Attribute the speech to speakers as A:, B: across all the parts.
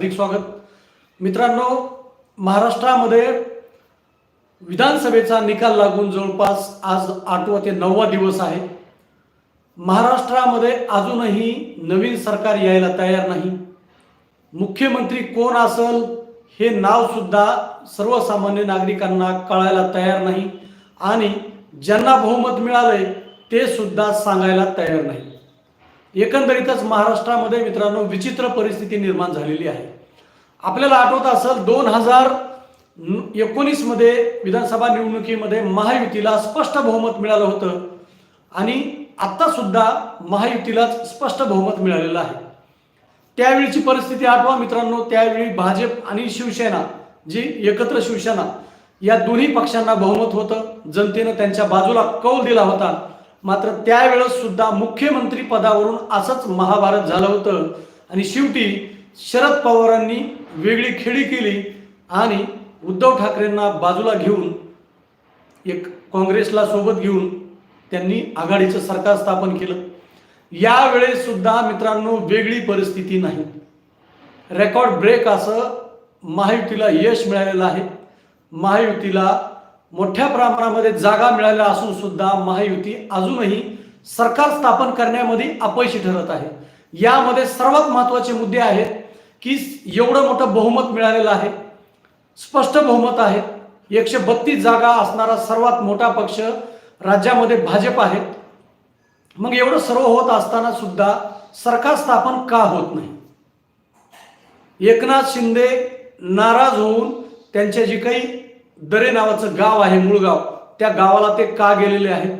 A: हार्दिक स्वागत. मित्रांनो महाराष्ट्रामध्ये विधानसभेचा निकाल लागून जवळपास आज आठवा ते नववा दिवस आहे. महाराष्ट्रामध्ये अजूनही नवीन सरकार यायला तयार नाही. मुख्यमंत्री कोण असल हे नाव सुद्धा सर्वसामान्य नागरिकांना कळायला तयार नाही आणि ज्यांना बहुमत मिळालंय ते सुद्धा सांगायला तयार नाही. एकंदरीतच महाराष्ट्रामध्ये मित्रांनो विचित्र परिस्थिती निर्माण झालेली आहे. आपल्याला आठवत असेल दोन हजार एकोणीसमध्ये विधानसभा निवडणुकीमध्ये महायुतीला स्पष्ट बहुमत मिळालं होतं आणि आत्तासुद्धा महायुतीलाच स्पष्ट बहुमत मिळालेलं आहे. त्यावेळीची परिस्थिती आठवा मित्रांनो त्यावेळी भाजप आणि शिवसेना जी एकत्र शिवसेना या दोन्ही पक्षांना बहुमत होतं. जनतेनं त्यांच्या बाजूला कौल दिला होता. मात्र त्यावेळेस सुद्धा मुख्यमंत्री पदावरून असंच महाभारत झालं होतं. आणि शेवटी शरद पवारांनी वेगळी खेळी केली आणि उद्धव ठाकरेंना बाजूला घेऊन एक काँग्रेसला सोबत घेऊन त्यांनी आघाडीचं सरकार स्थापन केलं. यावेळेस सुद्धा मित्रांनो वेगळी परिस्थिती नाही. रेकॉर्ड ब्रेक असं महायुतीला यश मिळालेलं आहे. महायुतीला मोठ्या प्रमाणामध्ये जागा मिळाल्या असून सुद्धा महायुती अजूनही सरकार स्थापन करण्यामध्ये अपयशी ठरत आहे. यामध्ये सर्वात महत्त्वाचे मुद्दे आहेत की एवढं मोठं बहुमत मिळालेलं आहे. स्पष्ट बहुमत आहे. एकशे बत्तीस जागा असणारा सर्वात मोठा पक्ष राज्यामध्ये भाजप आहे. मग एवढं सर्व होत असताना सुद्धा सरकार स्थापन का होत नाही? एकनाथ शिंदे नाराज होऊन त्यांच्या जी काही दरे नावाचं गाव आहे मुळगाव. त्या गावाला ते का गेलेले आहेत?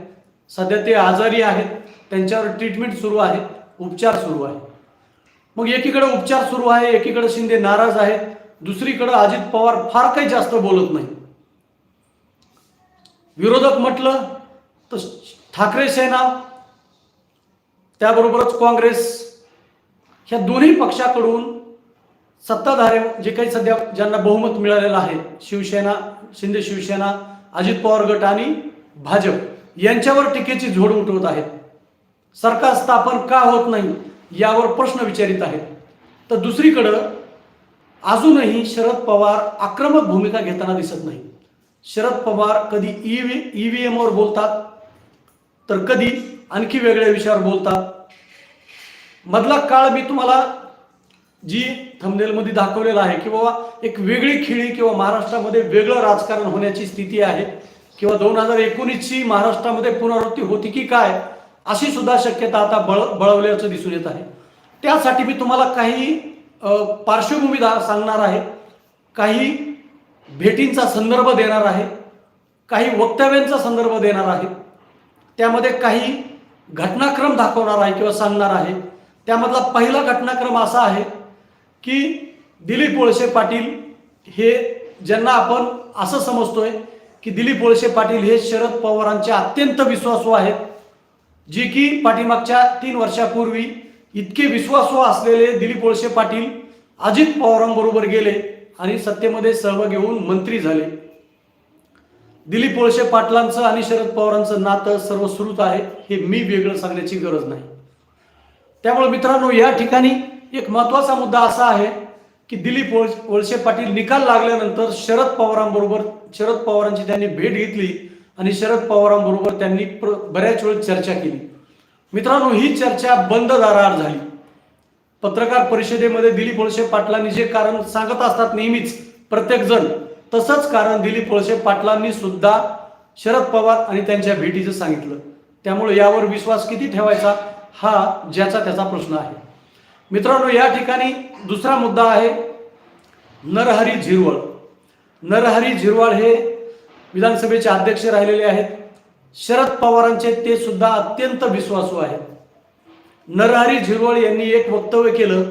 A: सध्या ते आजारी आहेत. त्यांच्यावर ट्रीटमेंट सुरू आहे. उपचार सुरू आहे. मग एकीकडे उपचार सुरू आहे एकीकडे शिंदे नाराज आहेत दुसरीकडे अजित पवार फार काही जास्त बोलत नाही. विरोधक म्हटलं तर ठाकरे सेना त्याबरोबरच काँग्रेस ह्या दोन्ही पक्षाकडून सत्ताधारे जे काही सध्या ज्यांना बहुमत मिळालेलं आहे शिवसेना शिंदे शिवसेना अजित पवार गट आणि भाजप यांच्यावर टीकेची झोड उठवत आहेत. सरकार स्थापन का होत नाही यावर प्रश्न विचारित आहेत. तर दुसरीकडं अजूनही शरद पवार आक्रमक भूमिका घेताना दिसत नाही. शरद पवार कधी ईव्ही एमवर बोलतात तर कधी आणखी वेगळ्या विषयावर बोलतात. मधला काळ मी तुम्हाला जी थंबनेलमध्ये दाखवलेलं आहे की बाबा एक वेगळी खेळी किंवा महाराष्ट्रामध्ये वेगळं राजकारण होण्याची स्थिती आहे. किंवा दोन हजार एकोणीसची महाराष्ट्रामध्ये पुनरावृत्ती होती की काय अशी सुद्धा शक्यता आता बळ बळवल्याचं दिसून येत आहे. त्यासाठी मी तुम्हाला काही पार्श्वभूमी दा- सांगणार आहे. काही भेटींचा संदर्भ देणार आहे. काही वक्तव्यांचा संदर्भ देणार आहे. त्यामध्ये काही घटनाक्रम दाखवणार आहे किंवा सांगणार आहे. त्यामधला पहिला घटनाक्रम असा आहे की दिलीप वळसे पाटील हे ज्यांना आपण असं समजतोय की दिलीप वळसे पाटील हे शरद पवारांचे अत्यंत विश्वासू आहेत जे की पाठीमागच्या तीन वर्षापूर्वी इतके विश्वासू असलेले दिलीप वळसे पाटील अजित पवारांबरोबर गेले आणि सत्तेमध्ये सहभागी होऊन मंत्री झाले. दिलीप वळसे पाटलांचं आणि शरद पवारांचं नातं सर्वश्रुत आहे हे मी वेगळं सांगण्याची गरज नाही. त्यामुळे मित्रांनो या ठिकाणी एक महत्त्वाचा मुद्दा असा आहे की दिलीप वळसे पाटील निकाल लागल्यानंतर शरद पवारांबरोबर शरद पवारांची त्यांनी भेट घेतली आणि शरद पवारांबरोबर त्यांनी प्र- बऱ्याच वेळ चर्चा केली. मित्रांनो ही चर्चा बंद दाराआड झाली. पत्रकार परिषदेमध्ये दिलीप वळसे पाटलांनी जे कारण सांगत असतात नेहमीच प्रत्येक जण. तसंच कारण दिलीप वळसे पाटलांनी सुद्धा शरद पवार आणि त्यांच्या भेटीचं सांगितलं. त्यामुळे यावर विश्वास किती ठेवायचा हा ज्याचा त्याचा प्रश्न आहे. मित्रांनो या ठिकाणी दुसरा मुद्दा आहे नरहरी झिरवळ. नरहरी झिरवळ हे विधानसभेचे अध्यक्ष राहिलेले आहेत. शरद पवारांचे ते सुद्धा अत्यंत विश्वासू आहेत. नरहरी झिरवळ यांनी एक वक्तव्य केलं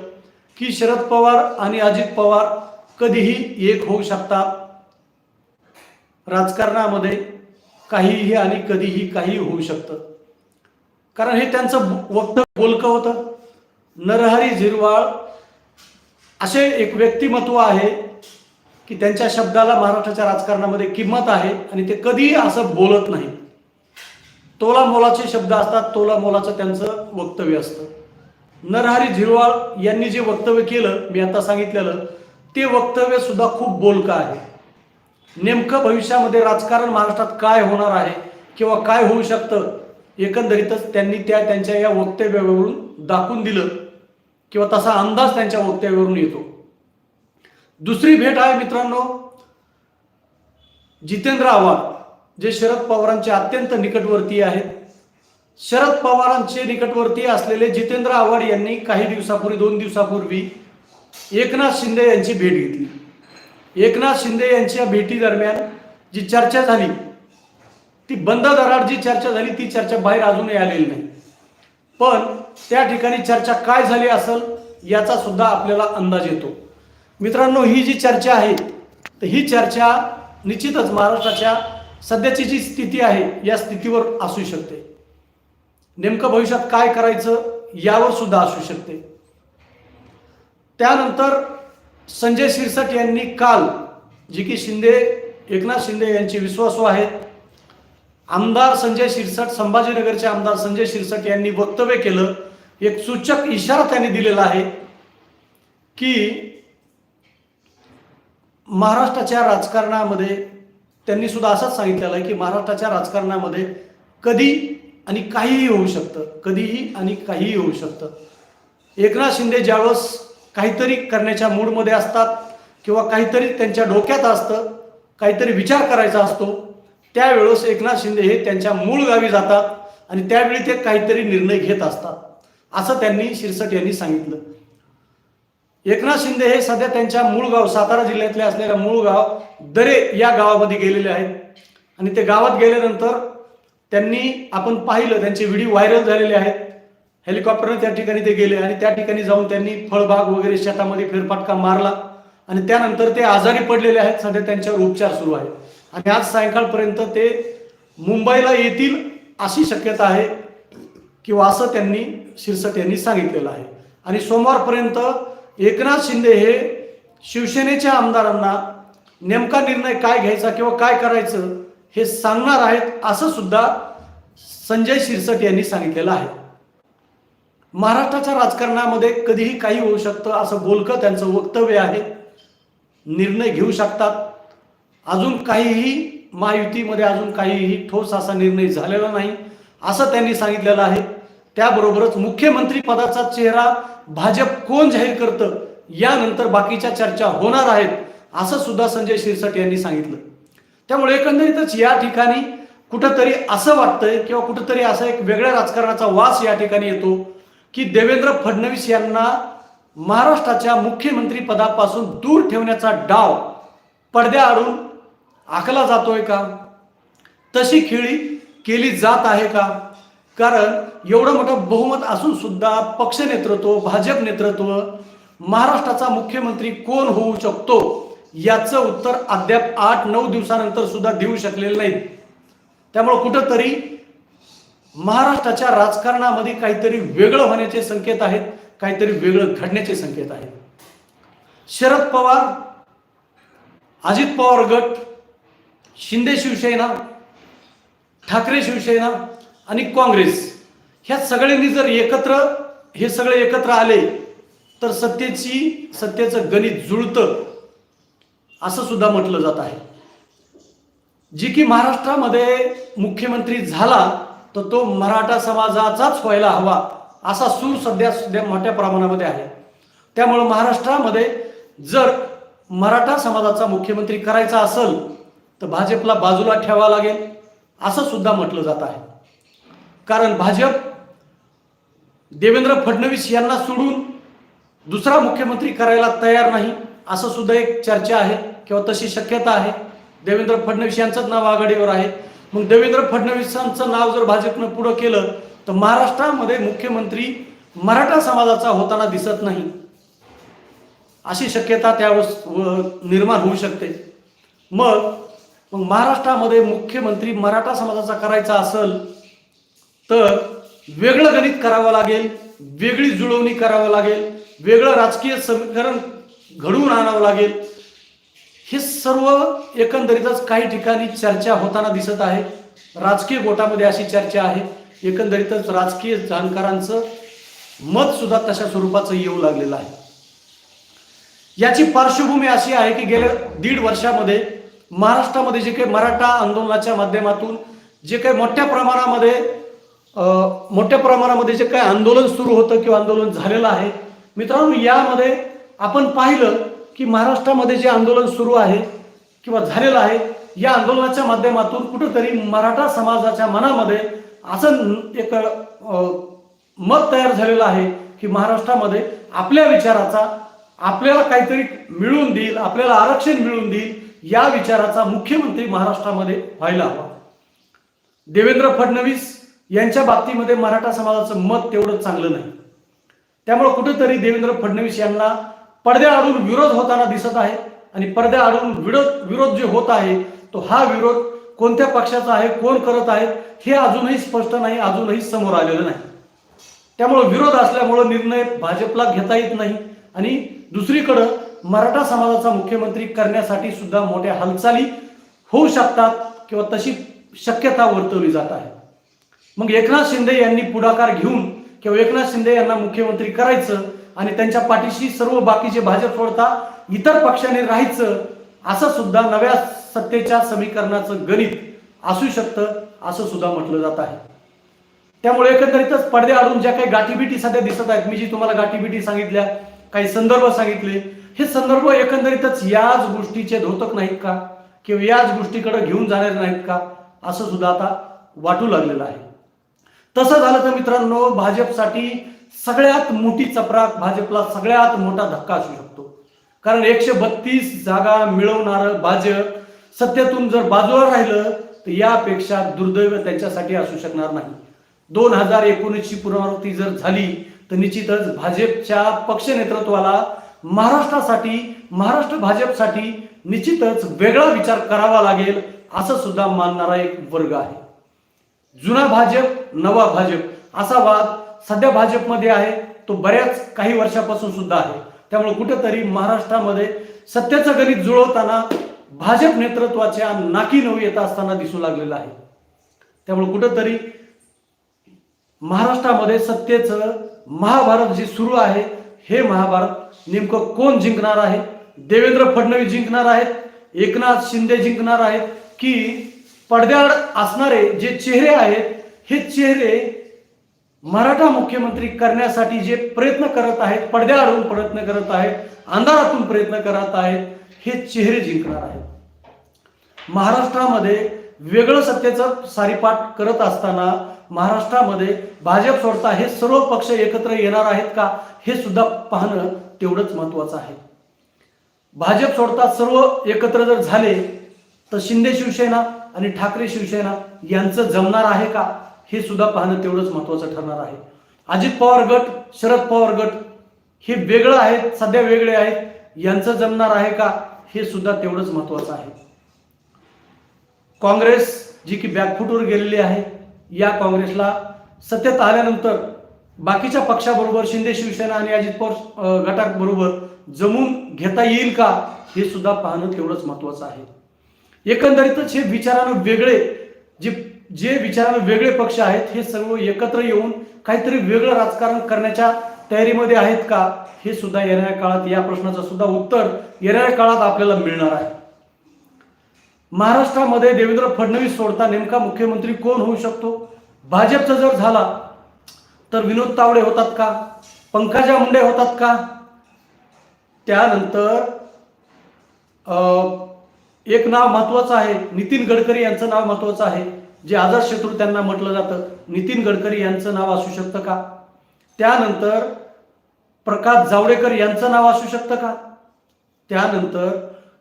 A: की शरद पवार आणि अजित पवार कधीही एक होऊ शकतात राजकारणामध्ये काहीही आणि कधीही काही होऊ शकतं. कारण हे त्यांचं वक्तव्य बोलकं होतं. नरहरी झिरवाळ असे एक व्यक्तिमत्व आहे की त्यांच्या शब्दाला महाराष्ट्राच्या राजकारणामध्ये किंमत आहे आणि ते कधीही असं बोलत नाही. तोला मोलाचे शब्द असतात तोला मोलाचं त्यांचं वक्तव्य असतं. नरहरी झिरवाळ यांनी जे वक्तव्य केलं मी आता सांगितलेलं ते वक्तव्य सुद्धा खूप बोलकं आहे. नेमकं भविष्यामध्ये राजकारण महाराष्ट्रात काय होणार आहे किंवा काय होऊ शकतं एकंदरीतच त्यांनी त्या त्यांच्या या वक्तव्यावरून दाखवून दिलं. किंवा तसा अंदाज त्यांच्या वक्तव्यावरून येतो. दुसरी भेट आहे मित्रांनो जितेंद्र आव्हाड जे शरद पवारांचे अत्यंत निकटवर्ती आहेत. शरद पवारांचे निकटवर्ती असलेले जितेंद्र आव्हाड यांनी काही दिवसापूर्वी दोन दिवसापूर्वी एकनाथ शिंदे यांची भेट घेतली. एकनाथ शिंदे यांच्या भेटी दरम्यान जी चर्चा झाली ती बंद दराड जी चर्चा झाली ती चर्चा बाहेर अजूनही आलेली नाही. पण त्या ठिकाणी चर्चा काय झाली असेल याचा सुद्धा आपल्याला अंदाज येतो. मित्रांनो ही जी चर्चा आहे तर ही चर्चा निश्चितच महाराष्ट्राच्या सध्याची जी स्थिती आहे या स्थितीवर असू शकते. नेमकं भविष्यात काय करायचं यावर सुद्धा असू शकते. त्यानंतर संजय शिरसाट यांनी काल जी की शिंदे एकनाथ शिंदे यांचे विश्वासू आहेत आमदार संजय शिरसाट संभाजीनगरचे आमदार संजय शिरसाट यांनी वक्तव्य केलं. एक सूचक इशारा त्यांनी दिलेला आहे की महाराष्ट्राच्या राजकारणामध्ये त्यांनी सुद्धा असंच सांगितलेलं आहे की महाराष्ट्राच्या राजकारणामध्ये कधी आणि काहीही होऊ शकतं. कधीही आणि काहीही होऊ शकतं. एकनाथ शिंदे ज्यावेळेस काहीतरी करण्याच्या मूडमध्ये असतात किंवा काहीतरी त्यांच्या डोक्यात असतं काहीतरी विचार करायचा असतो त्यावेळेस एकनाथ शिंदे हे त्यांच्या मूळ गावी जातात आणि त्यावेळी ते काहीतरी निर्णय घेत असतात. असं त्यांनी शिरसट यांनी सांगितलं. एकनाथ शिंदे हे सध्या त्यांच्या मूळ गाव सातारा जिल्ह्यातले असलेल्या मूळ गाव दरे या गावामध्ये गेलेले आहेत. आणि ते गावात गेल्यानंतर त्यांनी आपण पाहिलं त्यांचे व्हिडिओ व्हायरल झालेले आहेत. हेलिकॉप्टरने त्या ठिकाणी ते गेले आणि त्या ठिकाणी जाऊन त्यांनी फळबाग वगैरे शेतामध्ये फेरफटका मारला. आणि त्यानंतर ते आजारी पडलेले आहेत. सध्या त्यांच्यावर उपचार सुरू आहेत. आणि आज सायंकाळपर्यंत ते मुंबईला येतील अशी शक्यता आहे किंवा असं त्यांनी शिरसट यांनी सांगितलेलं आहे. आणि सोमवारपर्यंत एकनाथ शिंदे हे शिवसेनेच्या आमदारांना नेमका निर्णय काय घ्यायचा किंवा काय करायचं हे सांगणार आहेत असं सुद्धा संजय शिरसट यांनी सांगितलेलं आहे. महाराष्ट्राच्या राजकारणामध्ये कधीही काही होऊ शकतं असं बोलकं त्यांचं वक्तव्य आहे. निर्णय घेऊ शकतात. अजून काहीही महायुतीमध्ये अजून काहीही ठोस असा निर्णय झालेला नाही असं त्यांनी सांगितलेलं आहे. त्याबरोबरच मुख्यमंत्री पदाचा चेहरा भाजप कोण जाहीर करतं यानंतर बाकीच्या चर्चा होणार आहेत असं सुद्धा संजय शिरसट यांनी सांगितलं. त्यामुळे एकंदरीतच या ठिकाणी कुठंतरी असं वाटतंय किंवा कुठंतरी असा एक वेगळ्या राजकारणाचा वास या ठिकाणी येतो की देवेंद्र फडणवीस यांना महाराष्ट्राच्या मुख्यमंत्री पदापासून दूर ठेवण्याचा डाव पडद्याआडून आखला जातोय का? तशी खेळी केली जात आहे का? कारण एवढं मोठं बहुमत असून सुद्धा पक्ष नेतृत्व भाजप नेतृत्व महाराष्ट्राचा मुख्यमंत्री कोण होऊ शकतो? याचं उत्तर अद्याप आठ नऊ दिवसानंतर सुद्धा देऊ शकलेलं नाही त्यामुळं कुठंतरी महाराष्ट्राच्या राजकारणामध्ये काहीतरी वेगळं होण्याचे संकेत आहेत काहीतरी वेगळं घडण्याचे संकेत आहेत. शरद पवार अजित पवार गट शिंदे शिवसेना ठाकरे शिवसेना आणि काँग्रेस ह्या सगळ्यांनी जर एकत्र हे सगळे एकत्र आले तर सत्तेची सत्तेचं गणित जुळतं असं सुद्धा म्हटलं जात आहे. जी की महाराष्ट्रामध्ये मुख्यमंत्री झाला तर तो मराठा समाजाचाच व्हायला हवा असा सूर सध्या सध्या मोठ्या प्रमाणामध्ये आहे. त्यामुळं महाराष्ट्रामध्ये जर मराठा समाजाचा मुख्यमंत्री करायचा असेल तर भाजपला बाजूला ठेवावं लागेल. असं सुद्धा म्हटलं जात आहे. कारण भाजप देवेंद्र फडणवीस यांना सोडून दुसरा मुख्यमंत्री करायला तयार नाही असं सुद्धा एक चर्चा आहे किंवा तशी शक्यता आहे. देवेंद्र फडणवीस यांचंच नाव आघाडीवर आहे. मग देवेंद्र फडणवीसांचं नाव जर भाजपनं पुढं केलं तर महाराष्ट्रामध्ये मुख्यमंत्री मराठा समाजाचा होताना दिसत नाही. अशी शक्यता त्यावेळेस निर्माण होऊ शकते. मग मग महाराष्ट्रामध्ये मुख्यमंत्री मराठा समाजाचा करायचा असेल तर वेगळं गणित करावं लागेल वेगळी जुळवणी करावं लागेल वेगळं राजकीय समीकरण घडवून आणावं लागेल. हे सर्व एकंदरीतच काही ठिकाणी चर्चा होताना दिसत आहे. राजकीय गोटामध्ये अशी चर्चा आहे. एकंदरीतच राजकीय जाणकारांचं मत सुद्धा तशा स्वरूपाचं येऊ लागलेलं आहे. याची पार्श्वभूमी अशी आहे की गेल्या दीड वर्षामध्ये महाराष्ट्रामध्ये जे काही मराठा आंदोलनाच्या माध्यमातून जे काही मोठ्या प्रमाणामध्ये मोठ्या प्रमाणामध्ये जे काही आंदोलन सुरू होतं किंवा आंदोलन झालेलं आहे मित्रांनो यामध्ये आपण पाहिलं की महाराष्ट्रामध्ये जे आंदोलन सुरू आहे किंवा झालेलं आहे या आंदोलनाच्या माध्यमातून कुठंतरी मराठा समाजाच्या मनामध्ये असं एक मत तयार झालेलं आहे की महाराष्ट्रामध्ये आपल्या विचाराचा आपल्याला काहीतरी मिळून देईल आपल्याला आरक्षण मिळून देईल या विचाराचा मुख्यमंत्री महाराष्ट्रामध्ये व्हायला हवा. देवेंद्र फडणवीस यांच्या बाबतीमध्ये मराठा समाजाचं मत तेवढं चांगलं नाही. त्यामुळे कुठेतरी देवेंद्र फडणवीस यांना पडद्याआडून विरोध होताना दिसत आहे आणि पडद्याआडून विरोध विरोध जे होत आहे तो हा विरोध कोणत्या पक्षाचा आहे कोण करत आहे हे अजूनही स्पष्ट नाही अजूनही समोर आलेलं नाही. त्यामुळे विरोध असल्यामुळं निर्णय भाजपला घेता येत नाही आणि दुसरीकडं मराठा समाजाचा मुख्यमंत्री करण्यासाठी सुद्धा मोठ्या हालचाली होऊ शकतात किंवा तशी शक्यता वर्तवली जात आहे. मग एकनाथ शिंदे यांनी पुढाकार घेऊन किंवा एकनाथ शिंदे यांना मुख्यमंत्री करायचं आणि त्यांच्या पाठीशी सर्व बाकीचे भाजप सोडता इतर पक्षाने राहायचं असं सुद्धा नव्या सत्तेच्या समीकरणाचं गणित असू शकतं असं सुद्धा म्हटलं जात आहे. त्यामुळे एकंदरीतच पडदे आडून ज्या काही गाठीबिटी सध्या दिसत आहेत मी जी तुम्हाला गाठीबिटी सांगितल्या काही संदर्भ सांगितले हे संदर्भ एकंदरीतच याच गोष्टीचे धोतक नाहीत का? किंवा याच गोष्टीकडे घेऊन जाणार नाहीत का? असं सुद्धा आता वाटू लागलेलं आहे. तसं झालं तर मित्रांनो भाजपसाठी सगळ्यात मोठी चपराक भाजपला सगळ्यात मोठा धक्का असू शकतो. कारण एकशे बत्तीस जागा मिळवणार भाजप सत्तेतून जर बाजूला राहिलं तर यापेक्षा दुर्दैव त्यांच्यासाठी असू शकणार नाही. दोन हजार एकोणीसची पुनरावृत्ती जर झाली तर निश्चितच भाजपच्या पक्ष नेतृत्वाला महाराष्ट्रासाठी महाराष्ट्र भाजपसाठी निश्चितच वेगळा विचार करावा लागेल असं सुद्धा मानणारा एक वर्ग आहे. जुना भाजप नवा भाजप असा वाद सध्या भाजपमध्ये आहे तो बऱ्याच काही वर्षापासून सुद्धा आहे. त्यामुळे कुठेतरी महाराष्ट्रामध्ये सत्याचं गणित जुळवताना भाजप नेतृत्वाच्या नाकी नऊ येत असताना दिसू लागलेलं आहे. त्यामुळे कुठेतरी महाराष्ट्रामध्ये सत्तेचं महाभारत जे सुरू आहे हे महाभारत नेमकं कोण जिंकणार आहे? देवेंद्र फडणवीस जिंकणार आहेत? एकनाथ शिंदे जिंकणार आहेत? की पडद्याआड असणारे जे चेहरे आहेत हे चेहरे मराठा मुख्यमंत्री करण्यासाठी जे प्रयत्न करत आहेत पडद्याआडून प्रयत्न करत आहेत अंधारातून प्रयत्न करत आहेत हे चेहरे जिंकणार आहेत. महाराष्ट्रामध्ये वेगळं सत्तेचं सारीपाठ करत असताना महाराष्ट्रामध्ये भाजप सोडता हे सर्व पक्ष एकत्र येणार आहेत का हे सुद्धा पाहणं तेवढंच महत्वाचं आहे. भाजप सोडता सर्व एकत्र जर झाले तर शिंदे शिवसेना आणि ठाकरे शिवसेना यांचं जमणार आहे का हे सुद्धा पाहणं तेवढंच महत्वाचं ठरणार आहे. अजित पवार गट शरद पवार गट हे वेगळं आहेत सध्या वेगळे आहेत यांचं जमणार आहे का हे सुद्धा तेवढंच महत्वाचं आहे. काँग्रेस जी की बॅकफुटवर गेलेली आहे या काँग्रेसला सत्तेत आल्यानंतर बाकीच्या पक्षाबरोबर शिंदे शिवसेना आणि अजित पवार गटाबरोबर जमून घेता येईल का हे सुद्धा पाहणं तेवढंच महत्वाचं आहे. एकंदरीतच हे विचारानं वेगळे जे जे विचारानं वेगळे पक्ष आहेत हे सर्व एकत्र येऊन काहीतरी वेगळं राजकारण करण्याच्या तयारीमध्ये आहेत का हे सुद्धा येणाऱ्या काळात या प्रश्नाचं सुद्धा उत्तर येणाऱ्या काळात आपल्याला मिळणार आहे. महाराष्ट्रामध्ये देवेंद्र फडणवीस सोडता नेमका मुख्यमंत्री कोण होऊ शकतो? भाजपचा जर झाला तर विनोद तावडे होतात का? पंकजा मुंडे होतात का? त्यानंतर एक नाव महत्वाचं आहे नितीन गडकरी यांचं नाव महत्वाचं आहे. जे आदर्श शत्रू त्यांना म्हटलं जातं. नितीन गडकरी यांचं नाव असू शकतं का? त्यानंतर प्रकाश जावडेकर यांचं नाव असू शकतं का? त्यानंतर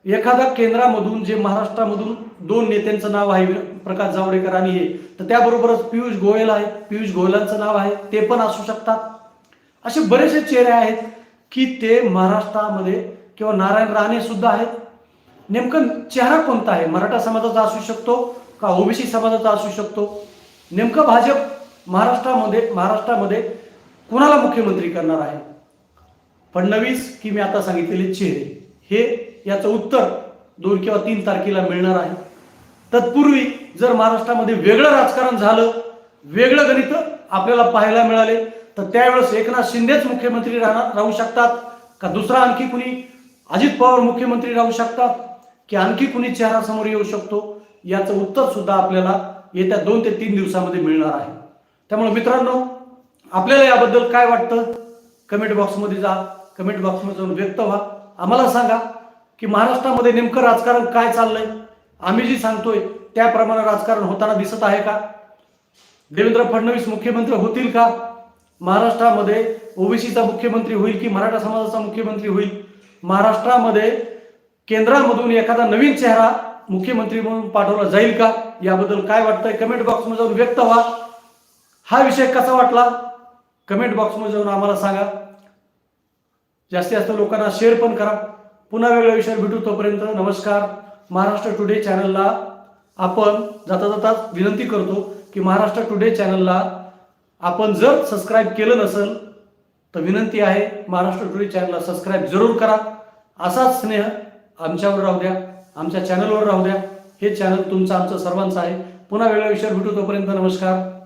A: एखाद्या केंद्रामधून जे महाराष्ट्रामधून दोन नेत्यांचं नाव आहे प्रकाश जावडेकर आणि हे तर त्याबरोबरच पियुष गोयल आहे. पियुष गोयलांचं नाव आहे. ते पण असू शकतात. असे बरेचसे चेहरे आहेत की ते महाराष्ट्रामध्ये किंवा नारायण राणे सुद्धा आहेत. नेमकं चेहरा कोणता आहे? मराठा समाजाचा असू शकतो का ओबीसी समाजाचा असू शकतो? नेमकं भाजप महाराष्ट्रामध्ये महाराष्ट्रामध्ये कुणाला मुख्यमंत्री करणार आहे? फडणवीस की मी आता सांगितलेले चेहरे? हे याचं उत्तर दोन किंवा तीन तारखेला मिळणार आहे. तत्पूर्वी जर महाराष्ट्रामध्ये वेगळं राजकारण झालं वेगळं गणित आपल्याला पाहायला मिळाले तर त्यावेळेस एकनाथ शिंदेच मुख्यमंत्री राहणार राहू शकतात का दुसरा आणखी कुणी? अजित पवार मुख्यमंत्री राहू शकतात की आणखी कुणी चेहरा समोर येऊ शकतो? याचं उत्तर सुद्धा आपल्याला येत्या दोन ते तीन दिवसामध्ये मिळणार आहे. त्यामुळे मित्रांनो आपल्याला याबद्दल काय वाटतं? कमेंट बॉक्समध्ये जा. कमेंट बॉक्समध्ये जाऊन व्यक्त व्हा. आम्हाला सांगा की महाराष्ट्रामध्ये नेमकं राजकारण काय चाललंय? आम्ही जी सांगतोय त्याप्रमाणे राजकारण होताना दिसत आहे का? देवेंद्र फडणवीस मुख्यमंत्री होतील का? महाराष्ट्रामध्ये ओबीसीचा मुख्यमंत्री होईल की मराठा समाजाचा मुख्यमंत्री होईल? महाराष्ट्रामध्ये केंद्रामधून एखादा नवीन चेहरा मुख्यमंत्री म्हणून पाठवला जाईल का? याबद्दल काय वाटतंय? कमेंट बॉक्समध्ये जाऊन व्यक्त व्हा. हा विषय कसा वाटला? कमेंट बॉक्समध्ये जाऊन आम्हाला सांगा. जास्तीत जास्त लोकांना शेअर पण करा. पुन्हा वेगळ्या विषयावर भेटू तोपर्यंत नमस्कार. महाराष्ट्र टुडे चॅनलला आपण जाता जाता विनंती करतो की महाराष्ट्र टुडे चॅनलला आपण जर सबस्क्राईब केलं नसेल तर विनंती आहे महाराष्ट्र टुडे चॅनलला सबस्क्राईब जरूर करा. असाच स्नेह आमच्यावर राहू द्या आमच्या चॅनलवर राहू द्या. हे चॅनल तुमचं आमचं सर्वांचं आहे. पुन्हा वेगळ्या विषयावर भेटू तोपर्यंत नमस्कार.